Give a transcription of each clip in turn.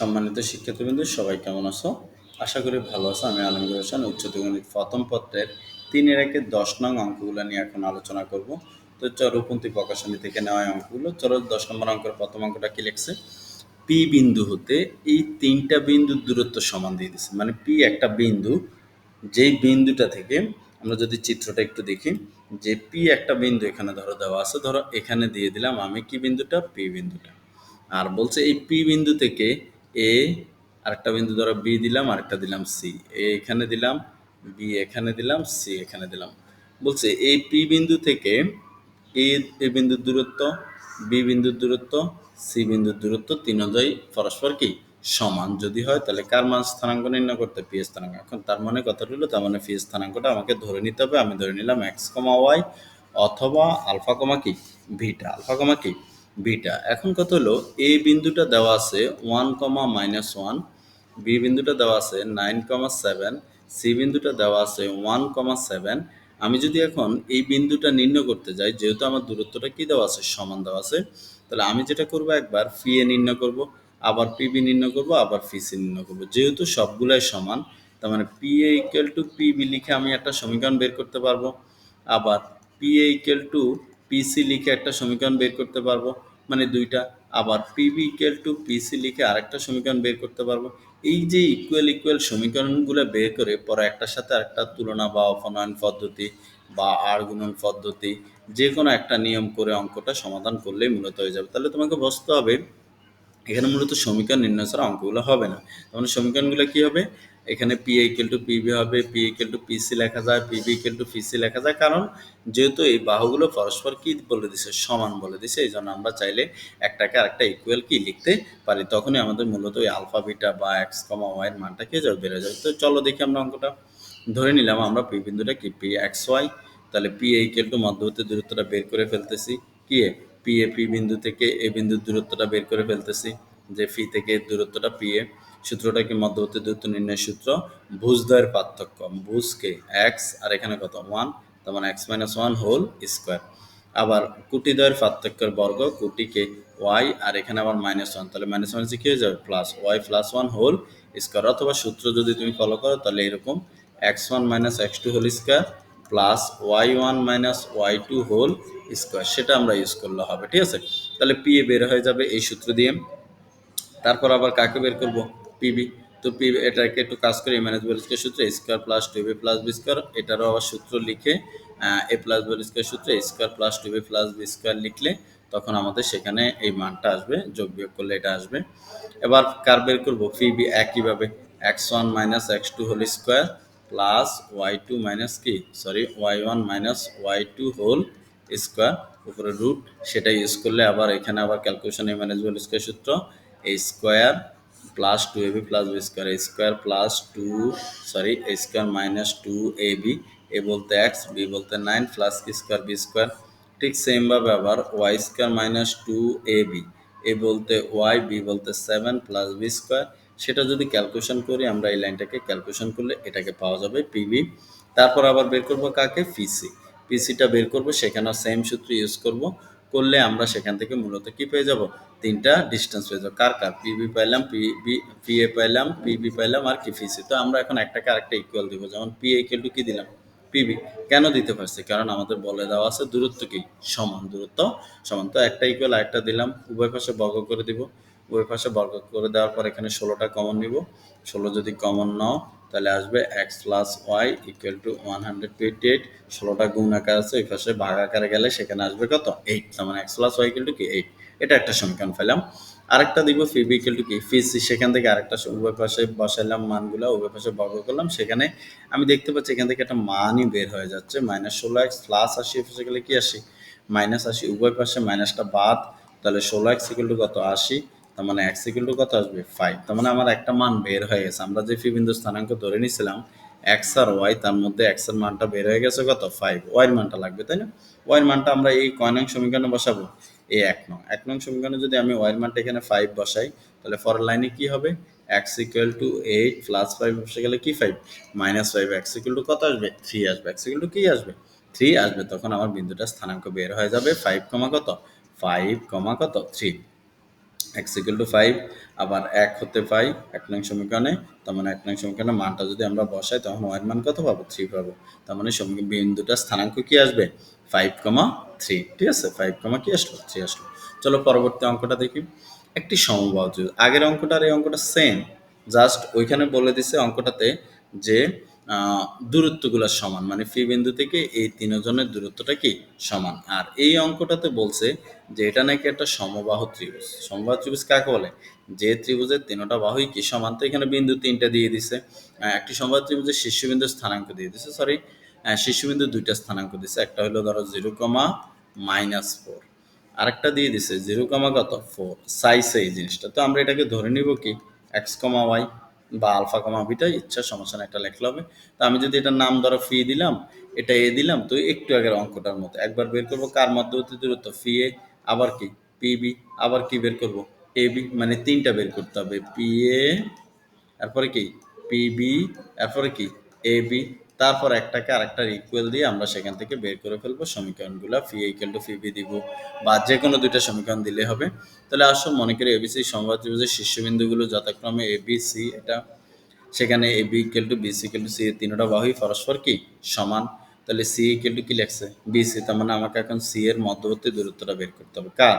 সম্মানিত শিক্ষার্থীবৃন্দ, সবাই কেমন আছো? আশা করি ভালো আছো। আমি আলমগীর হোসেন উচ্চতর গণিত প্রথম পত্রের তিনের একের দশ নং অঙ্কগুলো নিয়ে এখন আলোচনা করব। তো চরপন্থী প্রকাশনী থেকে নেওয়া অঙ্কগুলো। চলো দশ নম্বর অঙ্কের প্রথম অঙ্কটা কি লিখছে? পি বিন্দু হতে এই তিনটা বিন্দুর দূরত্ব সমান দিয়ে দিচ্ছে মানে পি একটা বিন্দু, যেই বিন্দুটা থেকে আমরা যদি চিত্রটা একটু দেখি, যে পি একটা বিন্দু এখানে ধরো দেওয়া আছে, ধরো এখানে দিয়ে দিলাম আমি কি বিন্দুটা? পি বিন্দুটা। আর বলছে এই পি বিন্দু থেকে এ আরেকটা বিন্দু ধরো বি দিলাম, আরেকটা দিলাম সি এ এখানে দিলাম বি এখানে দিলাম সি এখানে দিলাম। বলছে এই পি বিন্দু থেকে এ এ বিন্দুর দূরত্ব বি বিন্দুর দূরত্ব সি বিন্দুর দূরত্ব তিনজয় পরস্পর কি? সমান। যদি হয় তাহলে কার মান স্থানাঙ্ক নির্ণয় করতে? পি স্থানাঙ্ক। এখন তার মানে কত হলো তার মানে পি স্থানাঙ্কটা আমাকে ধরে নিতে হবে। আমি ধরে নিলাম এক্স কমা ওয়াই অথবা আলফা কমা কি? ভিটা আলফা কমা কি? বিটা এখন কত হলো? এ বিন্দুটা দেওয়া আছে one comma minus one B বিন্দুটা দেওয়া আছে নাইন কমা সেভেন সি বিন্দুটা দেওয়া আছে ওয়ান কমা সেভেন আমি যদি এখন এই বিন্দুটা নির্ণয় করতে যাই, যেহেতু আমার দূরত্বটা কি দেওয়া আছে? সমান দেওয়া আছে। তাহলে আমি যেটা করব একবার ফি এ নির্ণয় করব, আবার পিবি নির্ণয় করব, আবার ফি সি নির্ণয় করব। যেহেতু সবগুলাই সমান, তার মানে P A equal to P B লিখে আমি একটা সমীকরণ বের করতে পারব। আবার P A equal to P C লিখে একটা সমীকরণ বের করতে পারব মানে দুইটা। আবার পিবি ইকুয়াল টু পিসি লিখে আরেকটা সমীকরণ বের করতে পারব। এই যে ইকুয়াল ইকুয়াল সমীকরণগুলো বের করে পরে একটার সাথে আরেকটা তুলনা বা অপনয়ন পদ্ধতি বা আর গুণন পদ্ধতি যে কোনো একটা নিয়ম করে অঙ্কটা সমাধান করলেই মূলত হয়ে যাবে। তাহলে তোমাকে বুঝতে হবে, এখানে মূলত সমীকরণ নির্ণয় ছাড়া অঙ্কগুলো হবে না। তাহলে সমীকরণগুলো কি হবে? এখানে P equal to P B হবে P equal to P C লেখা যায় পিবি ইকুয়াল টু পিসি লেখা যায়, কারণ যেহেতু এই বাহুগুলো পরস্পর কি বলে দিছে? সমান বলে দিছে, এই জন্য আমরা চাইলে একটাকে আরেকটা ইকুয়াল কি লিখতে পারি। তখনই আমাদের মূলত ওই আলফা, বিটা বা এক্স কমা ওয়াইয়ের মানটা কি বেড়ে যাবে। তো চলো দেখি আমরা অঙ্কটা। ধরে নিলাম আমরা পি বিন্দুটা কি? পি এক্স ওয়াই তাহলে পি ইকুয়াল টু মধ্যবর্তী দূরত্বটা বের করে ফেলতেছি। কি পি এ পি বিন্দু থেকে এ বিন্দুর দূরত্বটা বের করে ফেলতেছি, যে ফি থেকে দূরত্বটা পি এ সূত্রটা কি মধ্যবর্তী দূরত্ব নির্ণয় সূত্র? ভুজদ্বয়ের পার্থক্য। ভুজকে এক্স আর এখানে কত? ওয়ান তার মানে X minus one whole square আবার কুটিদ্বয়ের পার্থক্যের বর্গ, কুটিকে ওয়াই আর এখানে আবার মাইনাস ওয়ান তাহলে মাইনাস ওয়ান কী হয়ে যাবে? Plus Y plus one whole square অথবা সূত্র যদি তুমি ফলো করো, তাহলে এরকম X one minus X two whole square plus Y one minus Y two whole square সেটা আমরা ইউজ করলে হবে, ঠিক আছে? তাহলে পি এ বের হয়ে যাবে এই সূত্র দিয়ে। তারপর আবার কাকে বের করব? পিবি তো পি এটাকে একটু কাজ করে মাইনাস বল স্কোয়ার সূত্র square plus two B plus B square এটারও আবার সূত্র লিখে এ প্লাস বল স্কোয়ার সূত্র square plus two B plus B square লিখলে তখন আমাদের সেখানে এই মানটা আসবে, যোগ বিয়োগ করলে এটা আসবে। এবার কার বের করব? পিবি একইভাবে X one minus X two whole square plus Y two minus কি? Sorry Y one minus Y two whole square উপরে রুট সেটা ইউজ করলে আবার এখানে আবার ক্যালকুলেশন এ মাইনাস বল স্কোয়ার সূত্র A square plus two A B plus B square A square plus two sorry A square minus two A B A বলতে X B বলতে nine plus square B square ঠিক সেমভাবে আবার Y square minus two A B A বলতে Y B বলতে seven plus B square সেটা যদি calculation করি, আমরা এই লাইনটাকে ক্যালকুলেশন করলে এটাকে পাওয়া যাবে পিবি তারপর আবার বের করব কাকে? পিসি পিসিটা বের করব সেখানেও সেম সূত্র ইউজ করব করলে আমরা সেখান থেকে মূলত কি পেয়ে যাব? তিনটা ডিস্টেন্স পেয়ে যাব। কার কার? পিবি পাইলাম পিবি পিএ পাইলাম পিবি পাইলাম আর কি পিসি তো আমরা এখন একটাকে আরেকটা ইকুয়াল দিব। যেমন পি ইকুয়াল টু কি দিলাম? পিবি কেন দিতে পারছি? কারণ আমাদের বলে দেওয়া আছে দূরত্ব কি? সমান দূরত্ব, সমান। তো একটা ইকুয়াল আরেকটা দিলাম, উভয় পাশে বর্গ করে দিব। উভয় পাশে বর্গ করে দেওয়ার পর এখানে ষোলোটা কমন নিব। ষোলো যদি কমন নাও তাহলে আসবে X plus Y equal to one hundred twenty eight ষোলোটা গুণ আকার আছে, ওই পাশে ভাগ আকারে গেলে সেখানে আসবে কত? এইট তার মানে X plus Y equal to কি? এইট এটা একটা সমীকরণ পেলাম। আরেকটা দিব ফি বি ইকুয়াল টু কি? ফিস সেখান থেকে আরেকটা উভয় পাশে বসাইলাম মানগুলো, উভয় পাশে বর্গ করলাম, সেখানে আমি দেখতে পাচ্ছি এখান থেকে একটা মানই বের হয়ে যাচ্ছে। মাইনাস ষোলো এক্স প্লাস আশি পাশে গেলে কি আসি? মাইনাস আশি, উভয় পাশে মাইনাসটা বাদ, তাহলে ষোলো এক্স ইকুয়াল টু কত? আশি। তার মানে এক্স ইকুয়াল টু কত আসবে? ফাইভ তার মানে আমার একটা মান বের হয়ে গেছে। আমরা যে ফি বিন্দু স্থানাঙ্ক ধরে নিয়েছিলাম এক্স আর ওয়াই তার মধ্যে এক্সের মানটা বের হয়ে গেছে কত? ফাইভ ওয়াইয়ের মানটা লাগবে, তাই না? ওয়াইয়ের মানটা আমরা এই কয় নং সমীকরণে বসাবো। এই এক নং। এক নং সমীকরণে যদি আমি ওয়াইয়ের মানটা এখানে ফাইভ বসাই, তাহলে ফর লাইনে কি হবে? X equal to eight plus five বসে গেলে কি five minus five X equal to কত আসবে? থ্রি আসবে। এক্স ইকুয়াল টু কি আসবে? থ্রি আসবে। তখন আমার বিন্দুটা স্থানাঙ্ক বের হয়ে যাবে ফাইভ কমা কত? ফাইভ কমা কত? Three X equal to five আবার এক হতে পাই এক নং সমীকরণে, তার মানে এক নং সমীকরণে মানটা যদি আমরা বসাই, তখন ওয়ার মান কত পাবো? থ্রি পাবো। তার মানে বিন্দুটা স্থানাঙ্ক কি আসবে? ফাইভ কমা থ্রি ঠিক আছে? ফাইভ কমা কি আসলো? থ্রি আসলো। চলো পরবর্তী অঙ্কটা দেখি। একটি সমবাহু আগের অঙ্কটা আর এই অঙ্কটা সেম জাস্ট ওইখানে বলে দিছে অঙ্কটাতে যে দূরত্বগুলো সমান। মানে ফি বিন্দু থেকে এই তিনজনের দূরত্বটা কি? সমান। আর এই অঙ্কটাতে বলছে যে এটা নাকি একটা সমবাহু ত্রিভুজ। সমবাহু ত্রিভুজ কাকে বলে? যে ত্রিভুজের তিনটা বাহুই কি সমান? তো এখানে বিন্দু তিনটা দিয়ে দিছে। একটি সমবাহু ত্রিভুজের শীর্ষবিন্দুর স্থানাঙ্ক দিয়ে দিছে। সরি শীর্ষবিন্দু দুইটা স্থানাঙ্ক দিছে। একটা হলো ধরো জিরো কমা মাইনাস ফোর। আরেকটা দিয়ে দিছে জিরো কমা কত? ফোর। সাইজ এই জিনিসটা। তো আমরা এটাকে ধরে নিব কি? এক্স কমা ওয়াই বা আলফা কমা বিটা, ইচ্ছা, সমস্যা, একটা লেখলে হবে। তো আমি যদি এটা নাম ধরো ফি দিলাম, এটা এ দিলাম, তো একটু আগের অঙ্কটার মতো। একবার বের করব, কার মধ্যবর্তী দূরত্ব? ফি এ, আবার কি? পি বি, আবার কি বের করব? এ বি মানে তিনটা বের করতে হবে। পি এ, তারপরে কি? পি বি, তারপরে কি? এ বি তারপর একটাকে আরেকটার ইকুয়াল দিয়ে আমরা সেখান থেকে বের করে ফেলব। সমীকরণগুলো ফি ইকুয়াল টু ফিবি দিব বা যে কোনো দুইটা সমীকরণ দিলে হবে। তাহলে আসো মনে করি এবিসি সংবাদ ত্রিভুজের শীর্ষবিন্দুগুলো যথাক্রমে এ বি সি এটা সেখানে A B equal to B C equal to C তিনটা বাহুই, পরস্পর কি? সমান। তাহলে সি ইকুয়াল টু কি লেখছে? বি সি তার মানে আমাকে এখন সি এর মধ্যবর্তী দূরত্বটা বের করতে হবে। কার?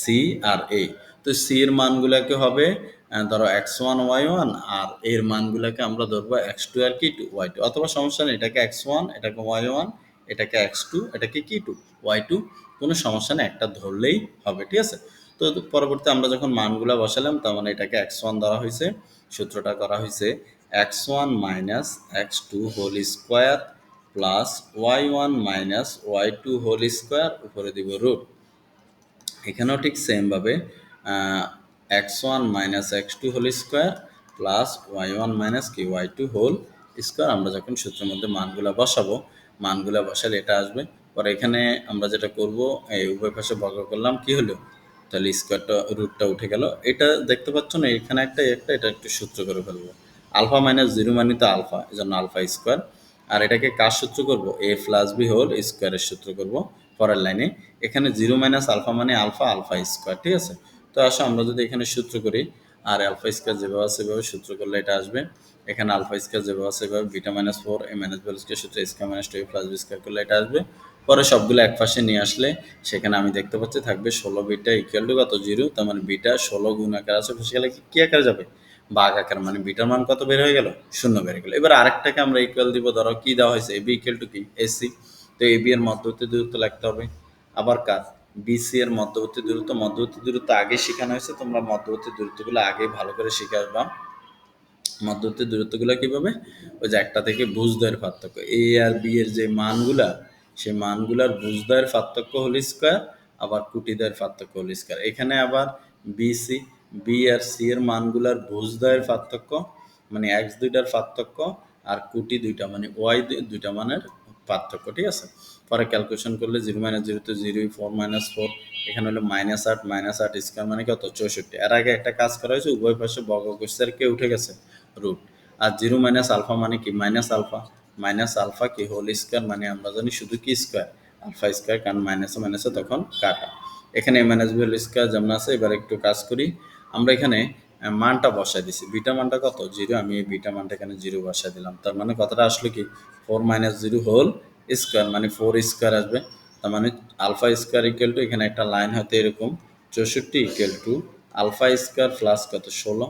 সি আর এ তো সি এর মানগুলোকে হবে ধরো এক্স ওয়ান ওয়াই ওয়ান আর এর মানগুলোকে আমরা ধরবো এক্স টু আর কি টু ওয়াই টু অথবা সমস্যা নেই, এটাকে এক্স ওয়ান এটাকে ওয়াই ওয়ান এটাকে এক্স টু এটাকে কি টু ওয়াই টু কোনো সমস্যা নেই, একটা ধরলেই হবে, ঠিক আছে? তো পরবর্তী আমরা যখন মানগুলো বসালাম, তার মানে এটাকে এক্স ওয়ান ধরা হয়েছে, সূত্রটা করা হয়েছে X one minus X two whole square plus Y one minus Y two whole square উপরে দিব রুট এখানেও ঠিক সেমভাবে X one minus X two whole square plus Y one minus কি ওয়াই টু হোল স্কোয়ার আমরা যখন সূত্রের মধ্যে মানগুলা বসাবো, মানগুলা বসালে এটা আসবে। পরে এখানে আমরা যেটা করব, এই উভয় পাশে বর্গ করলাম, কি হলো? তাহলে স্কোয়ারটা রুটটা উঠে গেল। এটা দেখতে পাচ্ছ না, এখানে একটা একটা, এটা একটু সূত্র করে ফেলব। আলফা মাইনাস জিরো মানে তো আলফা জন্য আলফা স্কোয়ার আর এটাকে কার সূত্র করব? এ প্লাস বি হোল স্কোয়ারের সূত্র করব, পরের লাইনে এখানে জিরো মাইনাস আলফা মানে আলফা আলফা স্কোয়ার ঠিক আছে? তো আসো, আমরা যদি এখানে সূত্র করি, আর আলফা স্কোয়ার যেভাবে আছে সেভাবে সূত্র করলে এটা আসবে। এখানে আলফা স্কোয়ার যেভাবে আছে সেভাবে beta minus four A minus B square সূত্র square minus two plus B square করলে এটা আসবে। পরে সবগুলো এক পাশে নিয়ে আসলে, সেখানে আমি দেখতে পাচ্ছি থাকবে ষোলো বিটা ইকুয়াল টু কত জিরো তার মানে বিটা ষোলো গুণ আকার আছে সেখানে কি কি আকারে যাবে? বাঘ আকার মানে বিটার মান কত বের হয়ে গেল? শূন্য বেড়ে গেল। এবার আরেকটাকে আমরা ইকুয়াল দিব, ধরো কি দেওয়া হয়েছে এবি ইকুয়াল টু কি? এসি তো এবি এর মধ্যবর্তী দূরত্ব লিখতে হবে। আবার কার? বিসি এর মধ্যবর্তী দূরত্ব মধ্যবর্তী দূরত্ব আগে শেখানো হয়েছে, তোমরা মধ্যবর্তী দূরত্বগুলো আগে ভালো করে শিখে আসবা। মধ্যবর্তী দূরত্বগুলো কীভাবে? ওই যে একটা থেকে বুঝদয়ের পার্থক্য। এ আর বি এর যে মানগুলা, সেই মানগুলার বুঝদয়ের পার্থক্য হল স্কোয়ার আবার কুটিদয়ের পার্থক্য হল স্কোয়ার এখানে আবার বিসি বি আর সি এর মানগুলার বুঝদয়ের পার্থক্য মানে এক্স দুইটার পার্থক্য আর কুটি দুইটা মানে ওয়াই দুইটা মানের পার্থক্য, ঠিক আছে? পরে ক্যালকুলেশন করলে জিরো মাইনাস জিরো তো জিরোই ফোর মাইনাস ফোর এখানে হলো মাইনাস আট মাইনাস আট স্কোয়ার মানে কত? চৌষট্টি। এর আগে একটা কাজ করা হয়েছে, উভয় পাশে বর্গকোষের কে উঠে গেছে? রুট আর জিরো মাইনাস আলফা মানে কি? মাইনাস আলফা মাইনাস আলফা কি? হোল স্কোয়ার মানে আমরা জানি শুধু কি স্কোয়ার আলফা স্কোয়ার কারণ মাইনাসে মাইনাসে তখন কাটা। এখানে মাইনাস বি হোল স্কোয়ার যেমন আছে, এবার একটু কাজ করি। আমরা এখানে মানটা বসাই দিছি। বিটা মানটা কত? জিরো। আমি এই বিটা মানটা এখানে জিরো বসাই দিলাম। তার মানে কথাটা আসলো কি? Four minus zero whole square মানে ফোর স্কোয়ার আসবে। তার মানে আলফা স্কোয়ার ইকুয়াল টু এখানে একটা লাইন হয়তো এরকম, চৌষট্টি equal to alpha square plus কত? ষোলো।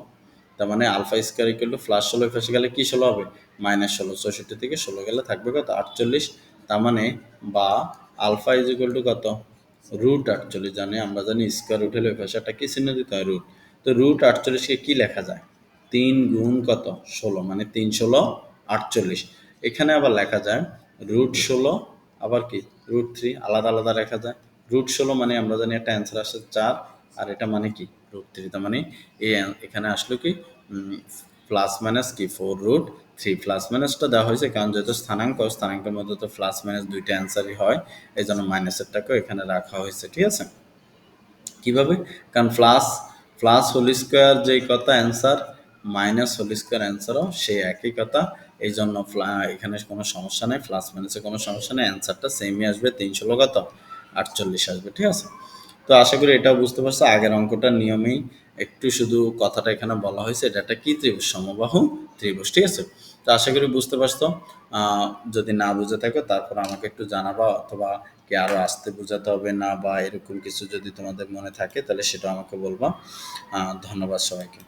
তার মানে alpha square equal to plus ষোলো ফেসে গেলে কী ষোলো হবে? মাইনাস ষোলো। চৌষট্টি থেকে ষোলো গেলে থাকবে কত? আটচল্লিশ। তার মানে বা আলফা ইজ ইকুয়াল টু কত? রুট আটচল্লিশ। জানি, আমরা জানি স্কোয়ার রুট হলে ফেসে একটা কী চিহ্ন দিতে হয়? রুট তো রুট আটচল্লিশকে কি লেখা যায়? তিন গুণ কত? ষোলো মানে তিন ষোলো, আটচল্লিশ। এখানে আবার লেখা যায় রুট ষোলো, আবার কি? রুট থ্রি আলাদা আলাদা লেখা যায়। রুট ষোলো মানে আমরা জানি একটা অ্যান্সার আসে চার, আর এটা মানে কি? রুট থ্রি তার মানে এই এখানে আসলো কি? প্লাস মাইনাস কি? ফোর রুট থ্রি প্লাস মাইনাসটা দেওয়া হয়েছে, কারণ যেহেতু স্থানাঙ্ক, স্থানাঙ্কের মধ্যে তো প্লাস মাইনাস দুইটা অ্যান্সারই হয়, এই জন্য মাইনাসেরটাকেও এখানে রাখা হয়েছে, ঠিক আছে? কীভাবে? কারণ প্লাস প্লাস হোল স্কোয়ার যেই কথা অ্যান্সার, মাইনাস হোল স্কোয়ার অ্যান্সারও সেই একই কথা। এই জন্য এখানে কোনো সমস্যা নেই, প্লাস মাইনাসে কোনো সমস্যা নেই, অ্যান্সারটা সেমই আসবে, তিনশো কত? আটচল্লিশ আসবে, ঠিক আছে? তো আশা করি এটাও বুঝতে পারছ। আগের অঙ্কটার নিয়মেই একটু শুধু কথাটা এখানে বলা হয়েছে, এটা একটা কী ত্রিভুজ? সমবাহু ত্রিভুজ, ঠিক আছে? তো আশা করি বুঝতে পারছ। যদি না বুঝে থাকো, তারপর আমাকে একটু জানাবা অথবা কি আরও আসতে বোঝাতে হবে না বা এরকম কিছু যদি তোমাদের মনে থাকে, তাহলে সেটা আমাকে বলবা। ধন্যবাদ সবাইকে।